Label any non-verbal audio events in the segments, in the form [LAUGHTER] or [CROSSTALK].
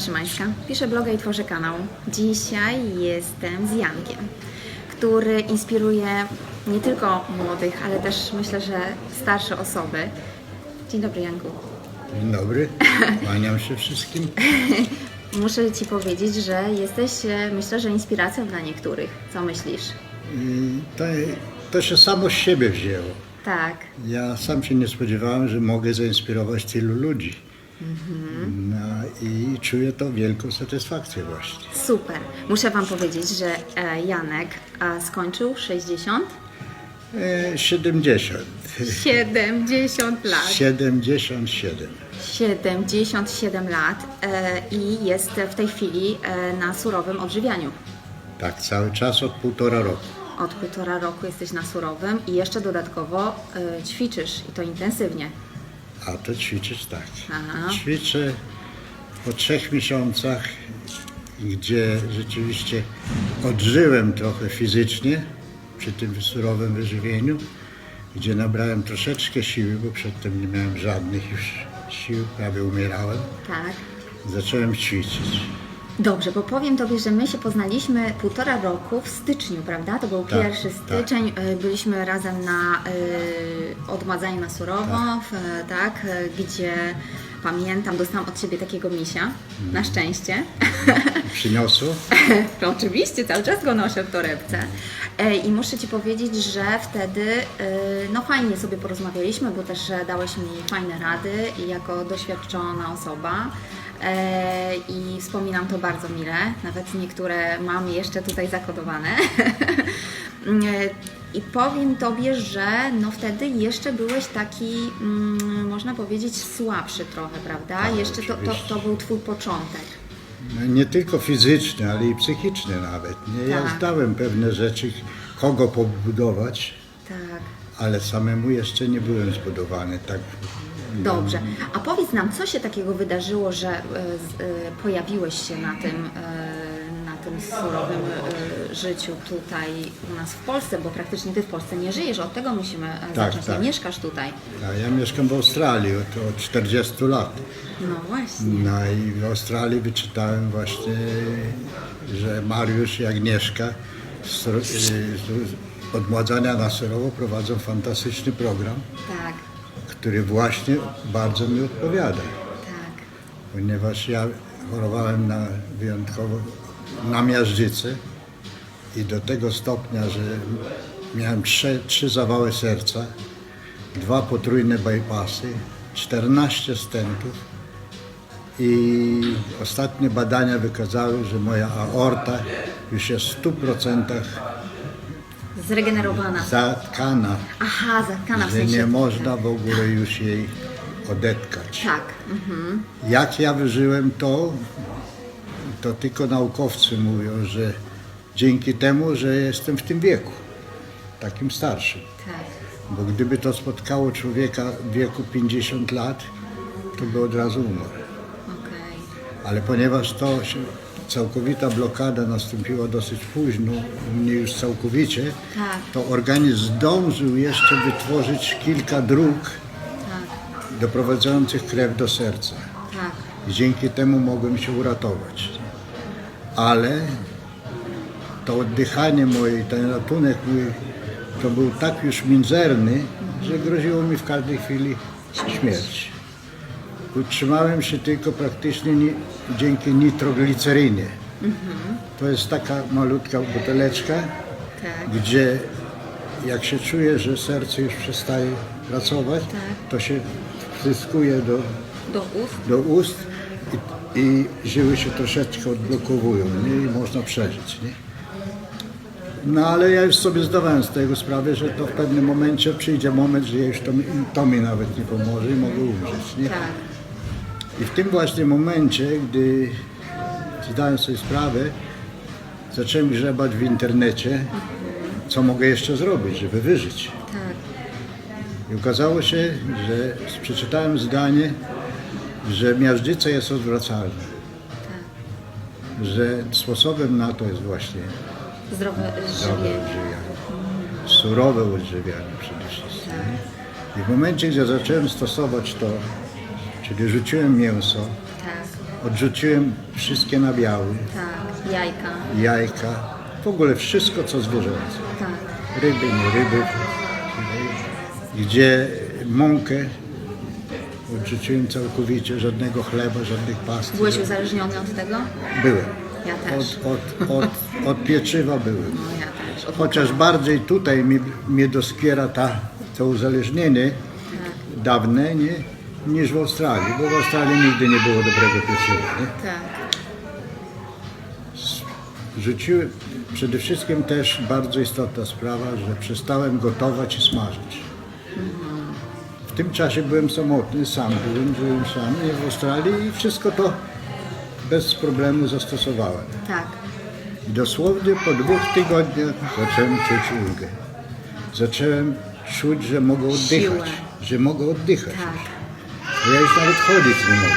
Szymańska. Piszę bloga i tworzę kanał. Dzisiaj jestem z Jankiem, który inspiruje nie tylko młodych, ale też myślę, że starsze osoby. Dzień dobry Janku. Dzień dobry, kłaniam się wszystkim. [LAUGHS] Muszę Ci powiedzieć, że jesteś, e, myślę, że inspiracją dla niektórych. Co myślisz? I to, to się samo z siebie wzięło. Tak. Ja sam się nie spodziewałem, że mogę zainspirować tylu ludzi. No i czuję to wielką satysfakcję właśnie. Super. Muszę Wam powiedzieć, że e, Janek e, skończył 60? E, 70. 70 lat. 77. 77 lat e, i jest w tej chwili e, na surowym odżywianiu. Tak, cały czas od półtora roku. Od półtora roku jesteś na surowym i jeszcze dodatkowo e, ćwiczysz i to intensywnie. A to ćwiczyć tak. Aha. Ćwiczę po trzech miesiącach, gdzie rzeczywiście odżyłem trochę fizycznie przy tym surowym wyżywieniu, gdzie nabrałem troszeczkę siły, bo przedtem nie miałem żadnych już sił, prawie umierałem. Tak. Zacząłem ćwiczyć. Dobrze, bo powiem Tobie, że my się poznaliśmy półtora roku w styczniu, prawda? To był Tak, pierwszy tak. styczeń. e, Byliśmy razem na y, odmładzaniu na surowo, w, e, tak, gdzie pamiętam, dostałam od Ciebie takiego misia, Mhm. na szczęście. [LAUGHS] Przyniosło? To [LAUGHS] oczywiście, cały czas go noszę w torebce. I muszę Ci powiedzieć, że wtedy no fajnie sobie porozmawialiśmy, bo też dałeś mi fajne rady i jako doświadczona osoba. E, I wspominam to bardzo mile, nawet niektóre mam jeszcze tutaj zakodowane. [LAUGHS] E, I powiem Tobie, że no wtedy jeszcze byłeś taki, mm, można powiedzieć, słabszy trochę, prawda? Tak, jeszcze to, to, to był Twój początek. No, nie tylko fizyczny, ale i psychiczny nawet. Nie? Ja Tak. zdałem pewne rzeczy, kogo pobudować, Tak. ale samemu jeszcze nie byłem zbudowany tak Dobrze. A powiedz nam, co się takiego wydarzyło, że e, z- e, pojawiłeś się na tym, e, na tym surowym e, życiu tutaj u nas w Polsce, bo praktycznie ty w Polsce nie żyjesz, od tego musimy e, zacząć. Nie tak. mieszkasz tutaj. A ja mieszkam w Australii od, od 40 lat. No właśnie. No i w Australii wyczytałem właśnie, że Mariusz i Agnieszka z, z, z odmładzania na surowo prowadzą fantastyczny program, Tak, który właśnie bardzo mi odpowiada. tak. Ponieważ ja chorowałem na wyjątkowo na miażdżycę i do tego stopnia, że miałem trzy, trzy zawały serca, dwa potrójne bypassy, 14 stentów i ostatnie badania wykazały, że moja aorta już jest w 100% Zregenerowana. zatkana, Aha, zatkana w że sensie. nie można w ogóle już jej odetkać. Tak. Mhm. Jak ja wyżyłem to, to tylko naukowcy mówią, że dzięki temu, że jestem w tym wieku, takim starszym. Tak. Bo gdyby to spotkało człowieka w wieku 50 lat, to by od razu umarł. Okej. Ale ponieważ to się, całkowita blokada nastąpiła dosyć późno, u mnie już całkowicie, Tak. to organizm zdążył jeszcze wytworzyć kilka dróg Tak. doprowadzających krew do serca. Tak. Dzięki temu mogłem się uratować. Ale to oddychanie moje, ten ratunek mój, to był tak już mizerny, że groziło mi w każdej chwili śmierć. Utrzymałem się tylko praktycznie ni- dzięki nitroglicerynie. To jest taka malutka buteleczka, Tak. gdzie jak się czuje, że serce już przestaje pracować, to się wpryskuje do, Do ust. do ust i, i żyły się troszeczkę odblokowują nie? i można przeżyć. Nie? No ale ja już sobie zdawałem z tego sprawę, że to w pewnym momencie przyjdzie moment, że już to, mi- to mi nawet nie pomoże i mogę umrzeć. Nie? Tak. I w tym właśnie momencie, gdy zdałem sobie sprawę, zacząłem grzebać w internecie, co mogę jeszcze zrobić, żeby wyżyć. Tak. I okazało się, że przeczytałem zdanie, że miażdżyca jest odwracalna. Tak. Że sposobem na to jest właśnie Zdrowe odżywianie. Surowe odżywianie przede wszystkim. nie? I w momencie, gdzie zacząłem stosować to, czyli rzuciłem mięso, Tak. Odrzuciłem wszystkie nabiały, Tak, jajka. jajka, w ogóle wszystko co zwierzęce. Tak. Ryby, nie ryby. Gdzie mąkę odrzuciłem całkowicie, żadnego chleba, żadnych past. Byłeś uzależniony od tego? Byłem. Ja też. Od, od, od, od pieczywa byłem. No ja też. Od... Chociaż bardziej tutaj mi, mnie doskwiera ta, to uzależnienie Tak. dawne nie, niż w Australii, bo w Australii nigdy nie było dobrego pieczywa. Nie? Tak. Rzuciłem przede wszystkim też bardzo istotna sprawa, że przestałem gotować i smażyć. W tym czasie byłem samotny, sam byłem, żyłem sam w Australii i wszystko to bez problemu zastosowałem. Tak. I dosłownie po dwóch tygodniach zacząłem czuć ulgę. Zacząłem czuć, że mogę oddychać, Siłę. że mogę oddychać. Tak. Ja już nawet chodzić nie mogę.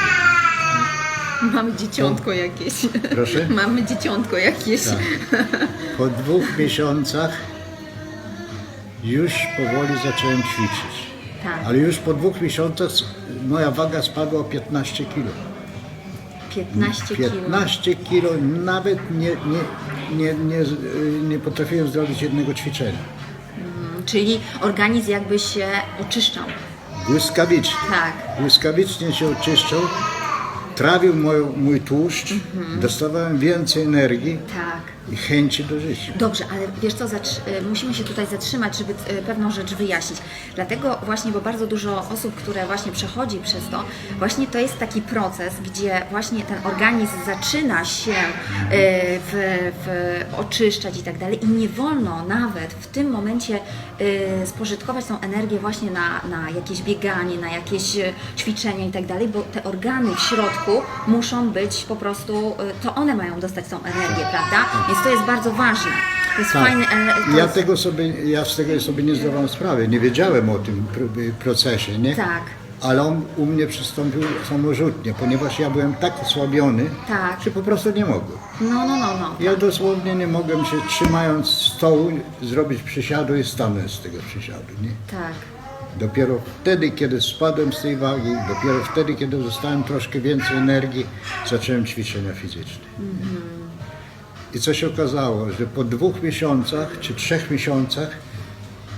Mamy dzieciątko jakieś. Proszę? [LAUGHS] Mamy dzieciątko jakieś. Tak. Po dwóch miesiącach już powoli zacząłem ćwiczyć. Tak. Ale już po dwóch miesiącach moja waga spadła o 15 kg. 15 kilo. 15 kg nawet nie, nie, nie, nie, nie potrafiłem zrobić jednego ćwiczenia. Czyli organizm jakby się oczyszczał. Błyskawicznie. Tak. Błyskawicznie się oczyszczał, trawił moją, mój tłuszcz, Mhm. dostawałem więcej energii Tak. I chęci do życia. Dobrze, ale wiesz co, y, musimy się tutaj zatrzymać, żeby y, pewną rzecz wyjaśnić. Dlatego właśnie, bo bardzo dużo osób, które właśnie przechodzi przez to, właśnie to jest taki proces, gdzie właśnie ten organizm zaczyna się y, w, w oczyszczać i tak dalej i nie wolno nawet w tym momencie spożytkować tą energię właśnie na, na jakieś bieganie, na jakieś ćwiczenia i tak dalej, bo te organy w środku muszą być po prostu, to one mają dostać tą energię, prawda? Więc to jest bardzo ważne. To jest Tak. fajny to Ja jest, tego sobie, ja z tego sobie nie zdawałem sprawy, nie wiedziałem o tym pr- procesie, nie? Tak. Ale on u mnie przystąpił samorzutnie, ponieważ ja byłem tak osłabiony, Tak. że po prostu nie mogłem. No, no, no, no. Ja dosłownie nie mogłem się trzymając stołu zrobić przysiadu i stanąć z tego przysiadu, nie? Tak. Dopiero wtedy, kiedy spadłem z tej wagi, dopiero wtedy, kiedy dostałem troszkę więcej energii, zacząłem ćwiczenia fizyczne. I co się okazało, że po dwóch miesiącach czy trzech miesiącach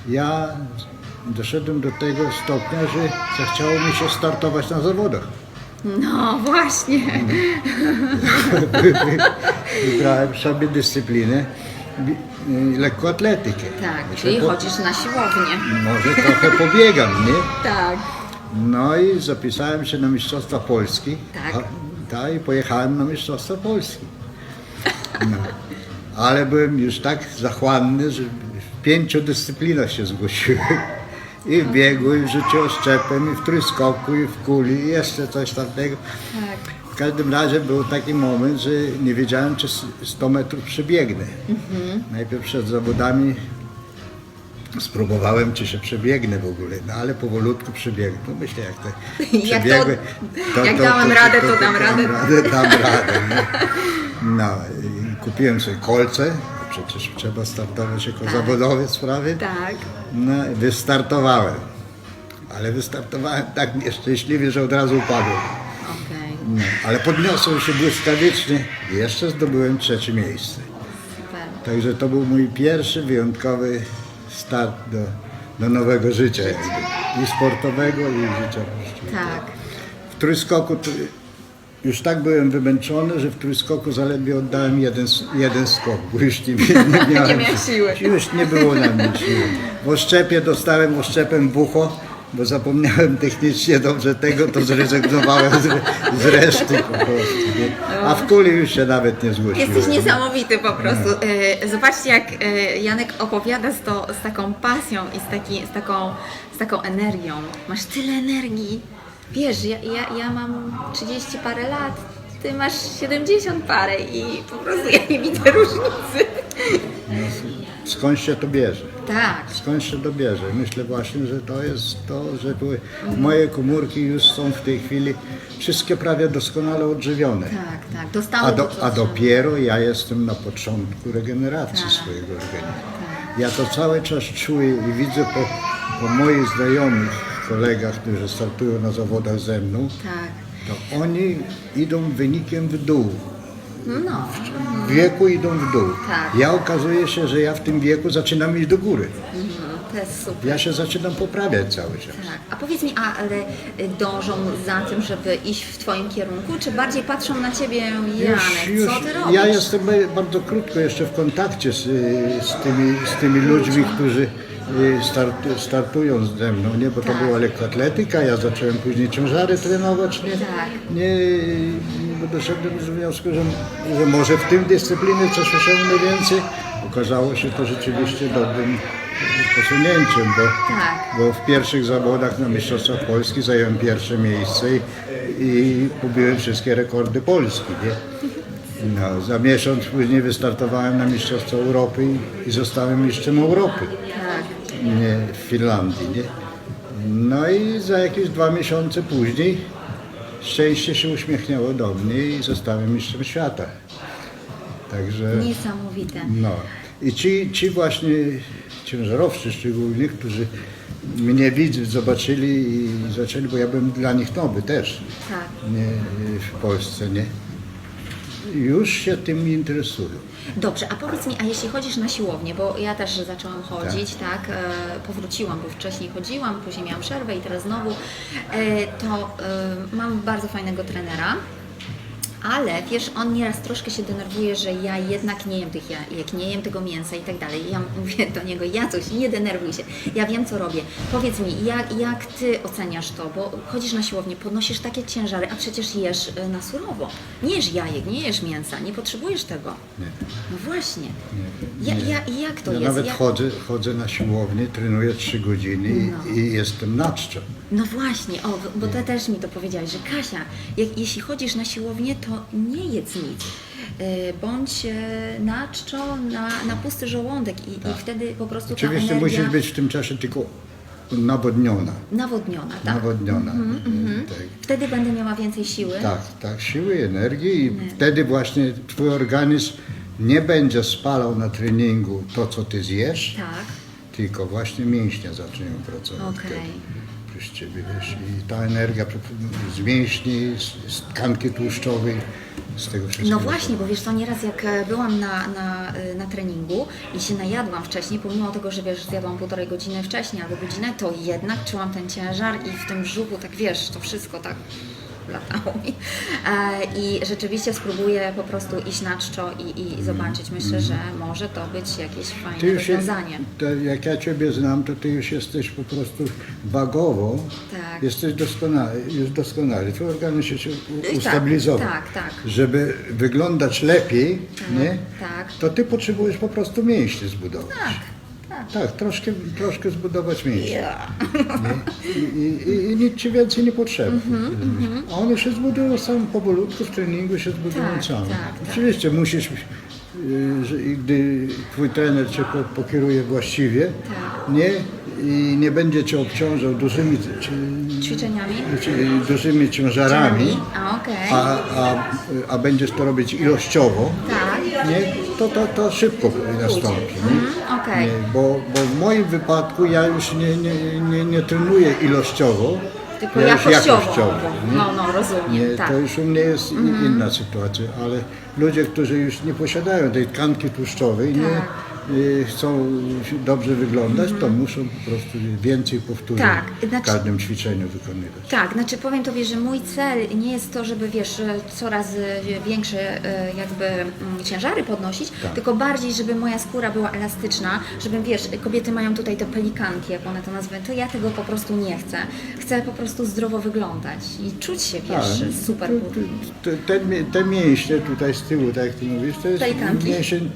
ja doszedłem do tego stopnia, że zachciało mi się startować na zawodach. No właśnie. [LAUGHS] Wybrałem sobie dyscyplinę y, lekkoatletykę. Tak, Muszę czyli po- chodzisz na siłownię. Może trochę pobiegam, nie? Tak. No i zapisałem się na Mistrzostwa Polski. Tak. A, tak, i pojechałem na Mistrzostwa Polski. No. Ale byłem już tak zachłanny, że w pięciu dyscyplinach się zgłosiłem. I w biegu, i w rzucie oszczepem, i w trójskoku, i w kuli, i jeszcze coś tamtego. Tak. W każdym razie był taki moment, że nie wiedziałem, czy 100 metrów przebiegnę. Mhm. Najpierw przed zawodami spróbowałem, czy się przebiegnę w ogóle, no ale powolutku przebiegnę. No myślę, jak te [LAUGHS] Jak to- przebiegły, jak dałem radę, to dam radę. Radę, dam radę no. no kupiłem sobie kolce, przecież trzeba startować jako zawodowiec prawie. Tak. No i wystartowałem. Ale wystartowałem tak nieszczęśliwie, że od razu upadłem. Okej. No, ale podniosłem się błyskawicznie i jeszcze zdobyłem trzecie miejsce. Super. Także to był mój pierwszy wyjątkowy start do, do nowego życia. jakby. I sportowego, i życia życiowego. Tak. W trójskoku to już tak byłem wymęczony, że w trójskoku zaledwie oddałem jeden, jeden skok, bo już nie, nie [LAUGHS] miałem miał siły. Już nie było na mnie siły. W oszczepie dostałem oszczepem w ucho, bo zapomniałem technicznie dobrze tego, to zrezygnowałem z, z reszty po prostu. Nie? A w kuli już się nawet nie zgłosiłem. Jesteś niesamowity po prostu. E, Zobaczcie, jak e, Janek opowiada z, to, z taką pasją i z, taki, z, taką, z taką energią. Masz tyle energii. Wiesz, ja, ja, ja mam 30 parę lat, ty masz 70 parę i po prostu ja nie widzę różnicy. Skąd się to bierze? Tak, Skąd się to bierze? Myślę właśnie, że to jest to, że były, moje komórki już są w tej chwili wszystkie prawie doskonale odżywione. tak, tak. Dostało A, do, a dopiero ja jestem na początku regeneracji Tak. swojego organizmu. Ja to cały czas czuję i widzę po, po moich znajomych, kolegach, którzy startują na zawodach ze mną, Tak. to oni idą wynikiem w dół. No, W wieku idą w dół. Tak. Ja okazuje się, że ja w tym wieku zaczynam iść do góry. mhm, to jest super. Ja się zaczynam poprawiać cały czas. Tak. A powiedz mi, a, ale y, dążą za tym, żeby iść w Twoim kierunku, czy bardziej patrzą na Ciebie, Janek, co Ty robisz? ja jestem bardzo krótko jeszcze w kontakcie z, z, tymi, z tymi ludźmi, którzy y, start, startują ze mną, nie? bo to Tak. była lekkoatletyka, ja zacząłem później ciężary trenować, nie? Tak. nie doszedłem do wniosku, że, że może w tym dyscyplinie coś osiągnę więcej. Okazało się to rzeczywiście dobrym posunięciem, bo, Tak. bo w pierwszych zawodach na Mistrzostwach Polski zająłem pierwsze miejsce i, i pobiłem wszystkie rekordy Polski. Nie? No, za miesiąc później wystartowałem na Mistrzostwa Europy i, i zostałem mistrzem Europy Tak. nie, w Finlandii. Nie? No i za jakieś dwa miesiące później szczęście się uśmiechnęło do mnie i zostałem mistrzem świata. Także Niesamowite. no. I ci, ci właśnie ciężarowcy szczególnie, którzy mnie widzę, zobaczyli i zaczęli, bo ja byłem dla nich nowy też Tak. nie, w Polsce, nie? Już się tym interesują. Dobrze, a powiedz mi, a jeśli chodzisz na siłownię, bo ja też zaczęłam chodzić, tak, e, powróciłam, bo wcześniej chodziłam, później miałam przerwę i teraz znowu, e, to e, mam bardzo fajnego trenera, ale wiesz, on nieraz troszkę się denerwuje, że ja jednak nie jem tych jajek, nie jem tego mięsa i tak dalej. Ja mówię do niego, ja coś, nie denerwuj się, ja wiem co robię. Powiedz mi, jak, jak ty oceniasz to, bo chodzisz na siłownię, podnosisz takie ciężary, a przecież jesz e, na surowo. Nie jesz jajek, nie jesz mięsa, nie potrzebujesz tego. Nie. No właśnie. Ja, ja, jak to Ja jest? nawet Ja- chodzę, chodzę na siłownię, trenuję 3 godziny i, No. i jestem na czczo. No właśnie, o, bo ty też mi to powiedziałeś, że Kasia, jak, jeśli chodzisz na siłownię, to nie jedz nic. E, Bądź e, na czczo, na, na pusty żołądek i, i wtedy po prostu Tak. Oczywiście energia musisz być w tym czasie tylko nawodniona. nawodniona, tak? Nawodniona. Tak. Wtedy będę miała więcej siły. Tak, tak, siły, energii i wtedy właśnie twój organizm nie będzie spalał na treningu to, co ty zjesz, Tak. tylko właśnie mięśnie zaczną pracować. Okej. wtedy Ciebie, wiesz, i ta energia z mięśni, z, z tkanki tłuszczowej, z tego wszystkiego. No właśnie, bo wiesz co, nieraz jak e, byłam na, na, e, na treningu i się najadłam wcześniej, pomimo tego, że wiesz, zjadłam półtorej godziny wcześniej albo godzinę, to jednak czułam ten ciężar i w tym brzuchu, tak wiesz, to wszystko tak latało mi. E, I rzeczywiście spróbuję po prostu iść na czczo i, i zobaczyć. Myślę, że może to być jakieś fajne Mhm. Rozwiązanie. to jak ja Ciebie znam, to Ty już jesteś po prostu wagowo, Tak. jesteś doskonały, już doskonały. Twój organizm się, tak, ustabilizował. tak, tak. Żeby wyglądać lepiej, nie? tak. to Ty potrzebujesz po prostu mięśnie zbudować. Tak, tak. Troszkę, troszkę zbudować mięśnie. Ja. I, i, i, I nic Ci więcej nie potrzeba. Mhm, A one się zbudują same powolutku, w treningu się zbudują Tak, same. tak, tak. Oczywiście musisz, y, że, i gdy Twój trener Cię po, pokieruje właściwie, Tak. nie? I nie będzie Cię obciążał dużymi, czy, Ćwiczeniami? czy, dużymi ciężarami, A, okej. a, a, a będziesz to robić ilościowo, Tak. nie? To, to, to szybko nastąpi. Nie? Okej. Nie, bo, bo w moim wypadku ja już nie, nie, nie, nie trenuję ilościowo, Tylko ja jakościowo. jakościowo. nie? No, no, rozumiem, Nie, tak. To już u mnie jest i- inna sytuacja, ale ludzie, którzy już nie posiadają tej tkanki tłuszczowej, nie y, Y, chcą dobrze wyglądać, to muszą po prostu więcej powtórzyć tak, znaczy, w każdym ćwiczeniu wykonywać. Tak, znaczy powiem Tobie, że mój cel nie jest to, żeby wiesz, coraz y, większe y, jakby mm, ciężary podnosić, tak. tylko bardziej, żeby moja skóra była elastyczna, żebym wiesz, kobiety mają tutaj te pelikanki, jak one to nazywają, to ja tego po prostu nie chcę. Chcę po prostu zdrowo wyglądać i czuć się wiesz, tak, no, super. Te, te, te, te mięśnie tutaj z tyłu, tak jak Ty mówisz, to jest pelikanki. mięsień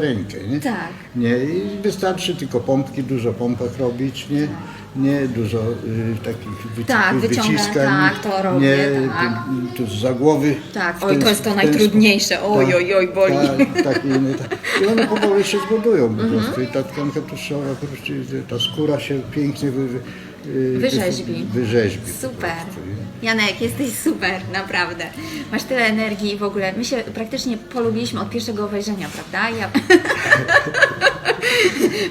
rękę nie? Tak. Nie, i wystarczy tylko pompki, dużo pompek robić, nie? Nie dużo y, takich wyci- Tak, wyciskań. tak, to robię, nie, tak. Tu, tu za głowy. Tak, oj, to jest to najtrudniejsze. Oj, tak, oj, oj, boli. Tak, tak, inne, tak. I one powoli się zbudują po Mhm. prostu. I ta tkanka prostu, ta skóra się pięknie wy, wy, y, Wyrzeźbi. wyrzeźbi Super. Janek, jesteś super, naprawdę. Masz tyle energii i w ogóle. My się praktycznie polubiliśmy od pierwszego wejrzenia, prawda? Ja... [LAUGHS]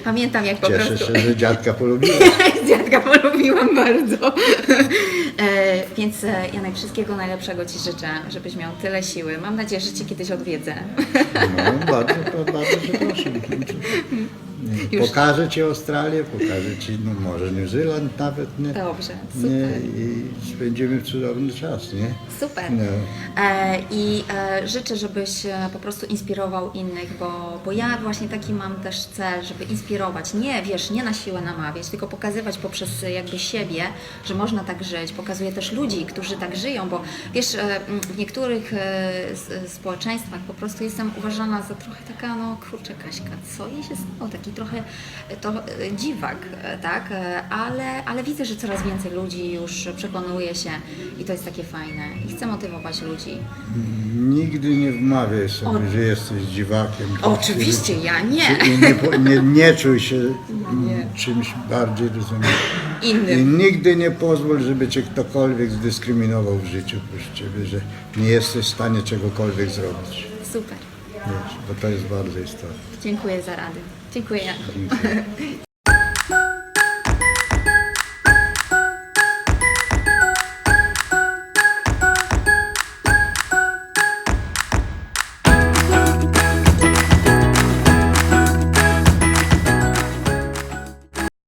Pamiętam jak po Cieszę prostu. się, że dziadka polubiła. [LAUGHS] Dziadka polubiłam bardzo. [LAUGHS] E, więc e, Janek, wszystkiego najlepszego Ci życzę, żebyś miał tyle siły. Mam nadzieję, że Cię kiedyś odwiedzę. No, bardzo, bardzo cię proszę. [LAUGHS] Już. Pokażę Ci Australię, pokażę Ci, no może New Zealand nawet, nie? Dobrze, nie? super. I spędzimy cudowny czas, nie? Super. No. E, I e, życzę, żebyś e, po prostu inspirował innych, bo, bo ja właśnie taki mam też cel, żeby inspirować. Nie, wiesz, nie na siłę namawiać, tylko pokazywać poprzez e, jakby siebie, że można tak żyć. Pokazuję też ludzi, którzy tak żyją, bo wiesz, e, w niektórych e, s- społeczeństwach po prostu jestem uważana za trochę taka, no kurczę Kaśka, co jej się stało? Taki trochę to e, dziwak, e, tak? E, Ale, ale widzę, że coraz więcej ludzi już przekonuje się i to jest takie fajne. I chcę motywować ludzi. Nigdy nie wmawiaj sobie, O- że jesteś dziwakiem. Oczywiście, ja nie. I nie, nie, nie czuj się [LAUGHS] Nie. czymś bardziej, rozumiesz? I Innym. nigdy nie pozwól, żeby cię ktokolwiek zdyskryminował w życiu oprócz ciebie, że nie jesteś w stanie czegokolwiek zrobić. Super. Wiesz, bo to jest bardzo istotne. Dziękuję za rady. Dziękuję. Dziękuję. [LAUGHS]